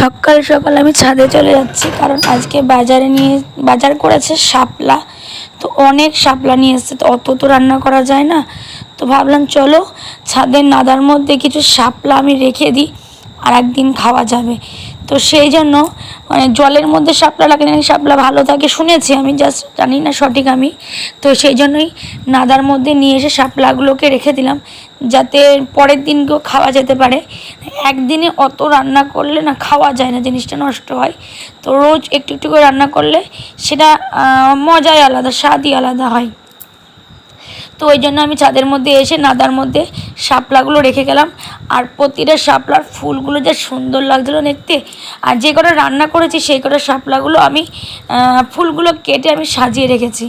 সকাল সকাল আমি ছাদে চলে যাচ্ছি, কারণ আজকে বাজারে নিয়ে, বাজার করেছে শাপলা। তো অনেক শাপলা নিয়ে এসছে, তো অত তো রান্না করা যায় না। তো ভাবলাম চলো, ছাদের নাদার মধ্যে কিছু শাপলা আমি রেখে দিই, আর একদিন খাওয়া যাবে। তো সেই জন্য মানে জলের মধ্যে শাপলা রাখলে নাকি শাপলা ভালো থাকে শুনেছি, আমি জাস্ট জানি না সঠিক আমি। তো সেই জন্যই নাদার মধ্যে নিয়ে এসে শাপলাগুলোকে রেখে দিলাম, যাতে পরের দিনকেও খাওয়া যেতে পারে। একদিনে অত রান্না করলে না খাওয়া যায় না, জিনিসটা নষ্ট হয়। তো রোজ একটু একটু করে রান্না করলে সেটা মজাই আলাদা, স্বাদই আলাদা হয়। তো ওই জন্য আমি ছাদের মধ্যে এসে নাদার মধ্যে শাপলাগুলো রেখে গেলাম। আর প্রতিটা শাপলার ফুলগুলো যা সুন্দর লাগছিল দেখতে। আর যে কটা রান্না করেছি সেই কটা শাপলাগুলো আমি ফুলগুলো কেটে আমি সাজিয়ে রেখেছি।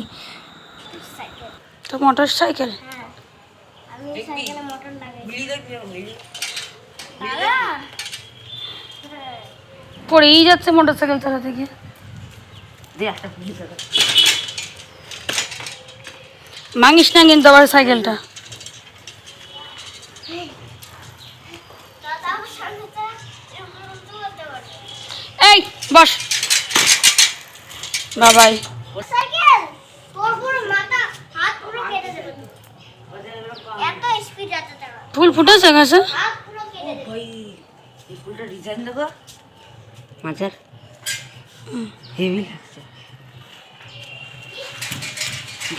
তো মোটর সাইকেল? পড়েই যাচ্ছে মোটর সাইকেল চালা থেকে। ভাঙিস না কিন্তু আবার সাইকেলটা। এই, বস। বাবাই। দেবে ফুল ফুটেছে গাছে? দেবে ডিজাইন মাছের হেভি লাগছে।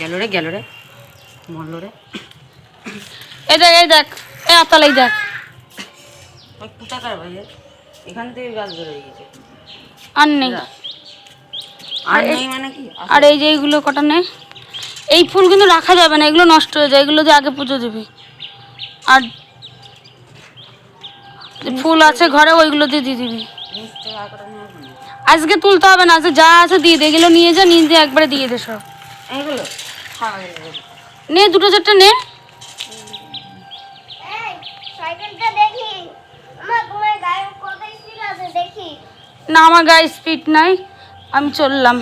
গেল রে গেল রে। মরল রে এই দেখ এই দেখ এই আতালাই দেখ। কোথাকার ভাই এখান থেকে গাছ বেরোয় গেছে। আর নেই। আর নেই মানে কি? আর এই যে এইগুলো কটা নেই। এই ফুল কিন্তু রাখা যাবে না এগুলো নষ্ট হয়ে যায় এগুলো দিয়ে আগে পুজো দিবি। আর ফুল আছে ঘরে ওইগুলো দিয়ে দিয়ে দিবি। আজকে তুলতে হবে না আজকে যা আছে দিয়ে দে এগুলো নিয়ে যা নিয়ে দিয়ে একবারে দিয়ে দে সব। খাওয়া যাবে নে দুটো চারটে নে। না আমার গায়ে স্পিড নাই। আমি চললাম।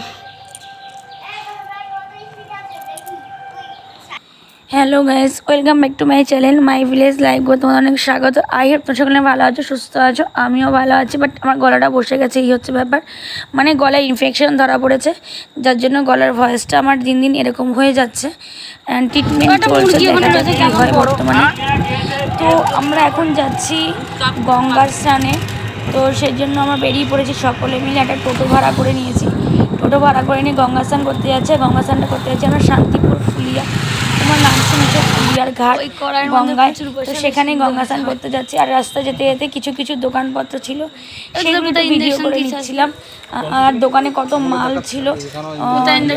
Hello guys welcome back to my channel my village live go তোমাদের অনেক স্বাগত। আই হোপ তোমরা সকলে ভালো আছো সুস্থ আছো। আমিও ভালো আছি বাট আমার গলাটা বসে গেছে এই হচ্ছে ব্যাপার। মানে গলায় ইনফেকশন ধরা পড়েছে যার জন্য গলার ভয়েসটা আমার দিন দিন এরকম হয়ে যাচ্ছে। অ্যান্ড ট্রিটমেন্ট চলছে দেখা যাক কী হয় বর্তমানে। তো আমরা এখন যাচ্ছি গঙ্গার স্নানে। তো সেই জন্য আমরা বেরিয়ে পড়েছি সকলে মিলে একটা টোটো ভাড়া করে নিয়েছি। টোটো ভাড়া করে নিয়ে গঙ্গা স্নান করতে যাচ্ছে। গঙ্গা স্নানটা করতে যাচ্ছে আমরা শান্তিপুর ফুলিয়া। তোমার নাম শুনেছো? ফুলিয়ার ঘাট গঙ্গায়। তো সেখানে গঙ্গা স্নান করতে যাচ্ছি। আর রাস্তা যেতে যেতে কিছু কিছু দোকানপত্র ছিল সেগুলো তো ভিডিও করে নিচ্ছিলাম। আর দোকানে কত মাল ছিল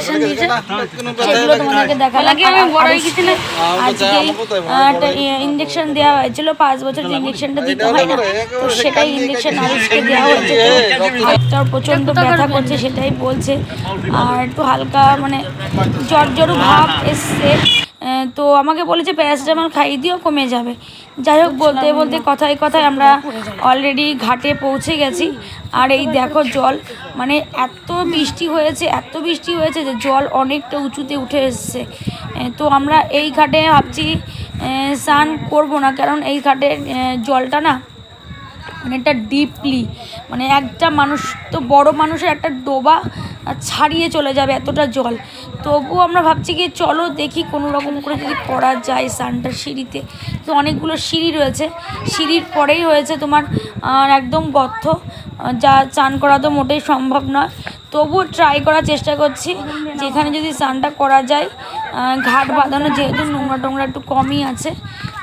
সেগুলো তোমাদেরকে দেখালাম। আর আজকে ইঞ্জেকশন দেওয়া হয়েছিল পাঁচ বছর যে ইঞ্জেকশনটা দিতে হয় না। তো সেটাই ইঞ্জেকশন আরুষকে দেওয়া হয়েছে। তো হাতটার প্রচণ্ড ব্যথা করছে সেটাই বলছে। আর একটু হালকা মানে জ্বর জ্বর ভাব এসছে। তো আমাকে বলেছে প্যারাসিটামল খাইয়ে দিও, কমে যাবে। যাই হোক, বলতে বলতে কথায় কথায় আমরা অলরেডি ঘাটে পৌঁছে গেছি। আর এই দেখো জল মানে এত বৃষ্টি হয়েছে, এত বৃষ্টি হয়েছে যে জল অনেকটা উঁচুতে উঠে এসছে। তো আমরা এই ঘাটে ভাবছি স্নান করব না, কারণ এই ঘাটের জলটা না অনেকটা ডিপলি মানে একটা মানুষ তো বড় মানুষের একটা ডোবা ছাড়িয়ে চলে যাবে এতটা জল। তবুও আমরা ভাবছি কি চলো দেখি কোনো রকম করে যদি করা যায় সানটা সিঁড়িতে। তো অনেকগুলো সিঁড়ি রয়েছে। সিঁড়ির পরেই হয়েছে তোমার একদম আহ, যা চান করা তো মোটেই সম্ভব নয়। তবুও ট্রাই করার চেষ্টা করছি যেখানে যদি স্নানটা করা যায়। ঘাট বাঁধানো যেহেতু নোংরা টোংরা একটু কমই আছে।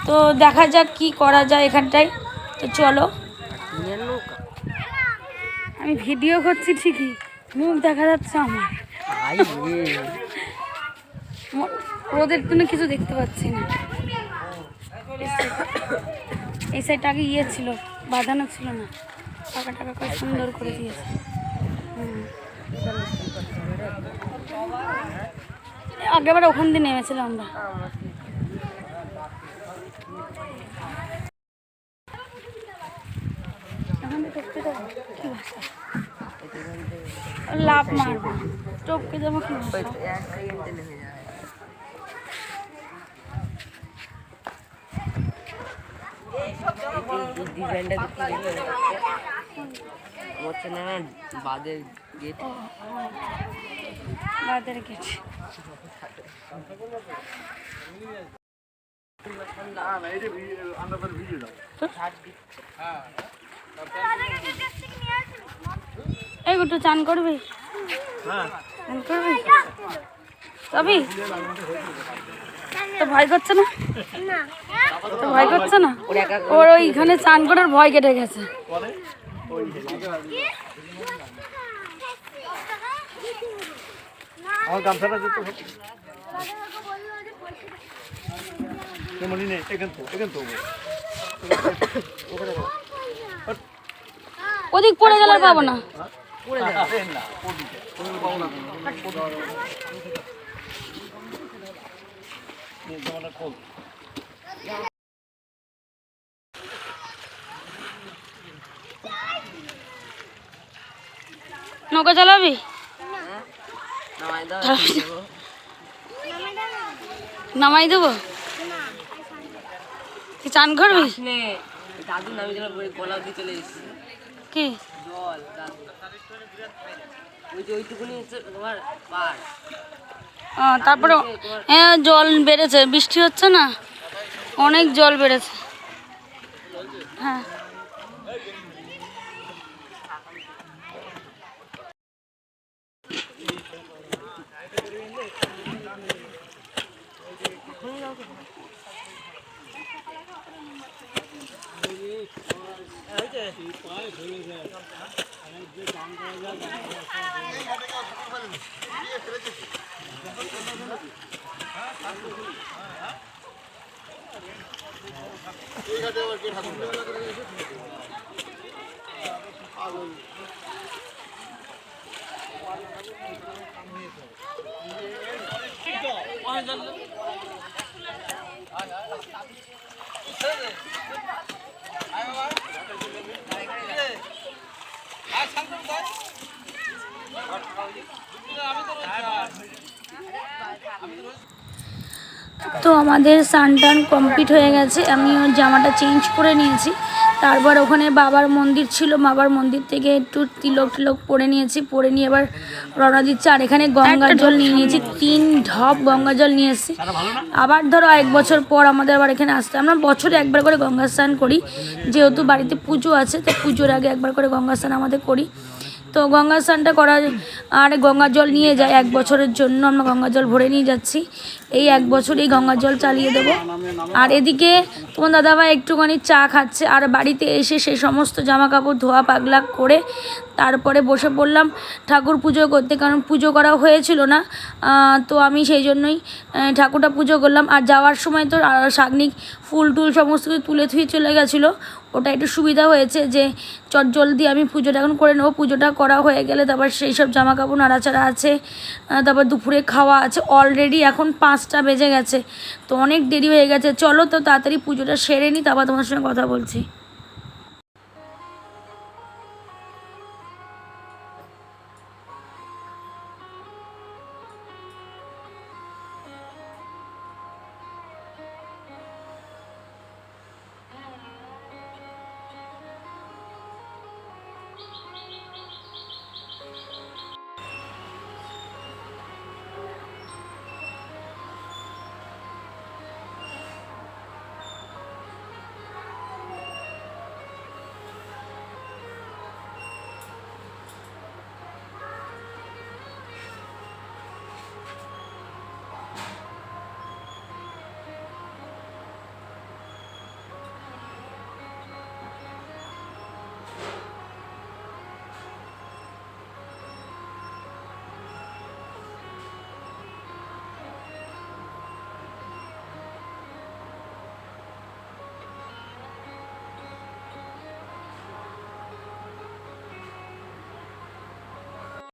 তো দেখা যাক কি করা যায় এখানটায়। তো চলো আমি ভিডিও করছি ঠিকই মুখ দেখা যাচ্ছে আমার। রোদের জন্য কিছু দেখতে পাচ্ছি না। এই সাইডটা আগে ইয়ে ছিল বাঁধানো ছিল না। টাকা টাকা করে সুন্দর করে দিয়েছে। আগেবার ওখান দিয়ে নেমেছিলাম আমরা। এখান থেকে টপকে যাব কি ভাষা লাভ মারবো টপকে যাব কি ভাষা ডিজাইনটা দেখতে হচ্ছে না বাদের গেট বাদের গেট এই গুটু চান করবি? চান করবি? যাবি তো ভয় করছে না? তো ভয় করছে না? ওর ওইখানে চান করার ভয় কেটে গেছে। আমার গামছাটা দিতে হবে নেই এখান তো এখান তো ওদিক পড়ে গেলে পাবো না। নৌকা চালাবি? নামাই দেবো। চান করবি? দাদু নামি গলা চলে এসেছি। কি? জল দাদু। ওই যে ওইটুকুনি তোমার পার তারপরে হ্যাঁ জল বেড়েছে বৃষ্টি হচ্ছে না? অনেক জল বেড়েছে। হ্যাঁ। এই ঘাটে আবার ঠাকুর তো আমাদের সান টান কমপ্লিট হয়ে গেছে। আমি ওর জামাটা চেঞ্জ করে নিয়েছি। তারপর ওখানে বাবার মন্দির ছিল। বাবার মন্দির থেকে একটু তিলক টিলক পরে নিয়েছি। পরে নিয়ে এবার রওনা দিচ্ছে। আর এখানে গঙ্গার জল নিয়ে নিয়েছি। তিন ঢপ গঙ্গা জল নিয়ে এসেছি। আবার ধরো এক বছর পর আমাদের আবার এখানে আসতে। আমরা বছরে একবার করে গঙ্গা স্নান করি। যেহেতু বাড়িতে পুজো আছে তো পুজোর আগে একবার করে গঙ্গা স্নান আমাদের করি। তো গঙ্গা স্নানটা করা আর গঙ্গা জল নিয়ে যায় এক বছরের জন্য, আমরা গঙ্গা জল ভরে নিয়ে যাচ্ছি। এই এক বছরেই গঙ্গা জল চালিয়ে দেবো। আর এদিকে তোমার দাদাভাই একটুখানি চা খাচ্ছে, আর বাড়িতে এসে সেই সমস্ত জামা কাপড় ধোয়া, পাগলা করে তারপরে বসে পড়লাম ঠাকুর পুজো করতে, কারণ পুজো করা হয়েছিল না। তো আমি সেই জন্যই ঠাকুরটা পুজো করলাম। আর যাওয়ার সময় তো শাগনিক ফুল টুল সমস্ত কিছু তুলে থুয়ে চলে গেছিল। ওটা একটু সুবিধা হয়েছে যে, চট জলদি আমি পুজোটা এখন করে নেব। পুজোটা করা হয়ে গেলে তারপর সেই সব জামা কাপড় নাড়াচাড়া আছে তারপর দুপুরে খাওয়া আছে। অলরেডি এখন পাঁচটা বেজে গেছে, তো অনেক দেরি হয়ে গেছে। চলো তো তাড়াতাড়ি পুজোটা সেরে নিই তারপর তোমার সঙ্গে কথা বলছি।